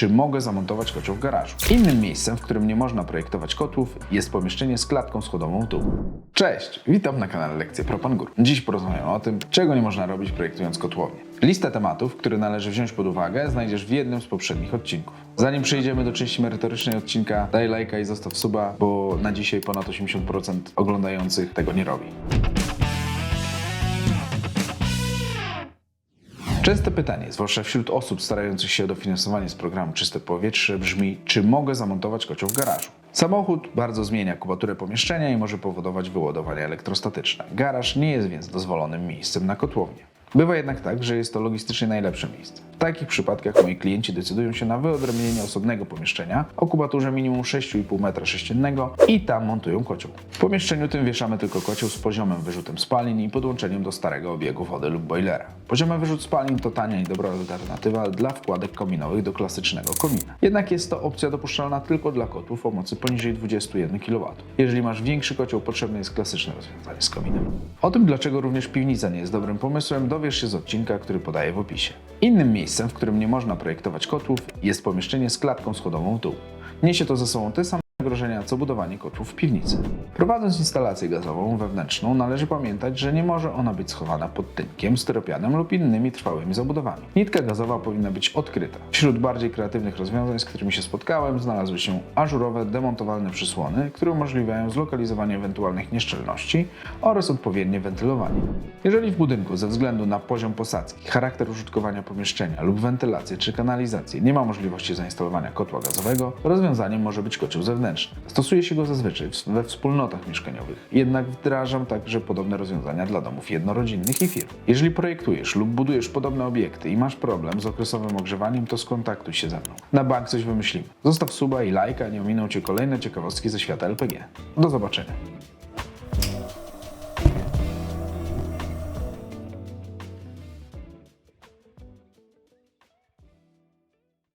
czy mogę zamontować kocioł w garażu. Innym miejscem, w którym nie można projektować kotłów, jest pomieszczenie z klatką schodową w dół. Cześć, witam na kanale Lekcje Propangur. Dziś porozmawiamy o tym, czego nie można robić projektując kotłownię. Listę tematów, które należy wziąć pod uwagę, znajdziesz w jednym z poprzednich odcinków. Zanim przejdziemy do części merytorycznej odcinka, daj lajka i zostaw suba, bo na dzisiaj ponad 80% oglądających tego nie robi. Częste pytanie, zwłaszcza wśród osób starających się o dofinansowanie z programu Czyste Powietrze, brzmi: czy mogę zamontować kocioł w garażu? Samochód bardzo zmienia kubaturę pomieszczenia i może powodować wyładowania elektrostatyczne. Garaż nie jest więc dozwolonym miejscem na kotłownię. Bywa jednak tak, że jest to logistycznie najlepsze miejsce. Takich przypadkach moi klienci decydują się na wyodrębnienie osobnego pomieszczenia o kubaturze minimum 6,5 m3 i tam montują kocioł. W pomieszczeniu tym wieszamy tylko kocioł z poziomym wyrzutem spalin i podłączeniem do starego obiegu wody lub boilera. Poziomy wyrzut spalin to tania i dobra alternatywa dla wkładek kominowych do klasycznego komina. Jednak jest to opcja dopuszczalna tylko dla kotłów o mocy poniżej 21 kW. Jeżeli masz większy kocioł, potrzebne jest klasyczne rozwiązanie z kominem. O tym, dlaczego również piwnica nie jest dobrym pomysłem, dowiesz się z odcinka, który podaję w opisie. Innym miejscem, w którym nie można projektować kotłów, jest pomieszczenie z klatką schodową w dół. Niesie to ze sobą te same zagrożenia, co budowanie kotłów w piwnicy. Prowadząc instalację gazową wewnętrzną, należy pamiętać, że nie może ona być schowana pod tynkiem, styropianem lub innymi trwałymi zabudowami. Nitka gazowa powinna być odkryta. Wśród bardziej kreatywnych rozwiązań, z którymi się spotkałem, znalazły się ażurowe, demontowalne przysłony, które umożliwiają zlokalizowanie ewentualnych nieszczelności oraz odpowiednie wentylowanie. Jeżeli w budynku ze względu na poziom posadzki, charakter użytkowania pomieszczenia lub wentylację czy kanalizację nie ma możliwości zainstalowania kotła gazowego, rozwiązaniem może być kocioł zewnętrzny. Stosuje się go zazwyczaj we wspólnotach mieszkaniowych, jednak wdrażam także podobne rozwiązania dla domów jednorodzinnych i firm. Jeżeli projektujesz lub budujesz podobne obiekty i masz problem z okresowym ogrzewaniem, to skontaktuj się ze mną. Na bank coś wymyślimy. Zostaw suba i lajka, nie ominą Cię kolejne ciekawostki ze świata LPG. Do zobaczenia.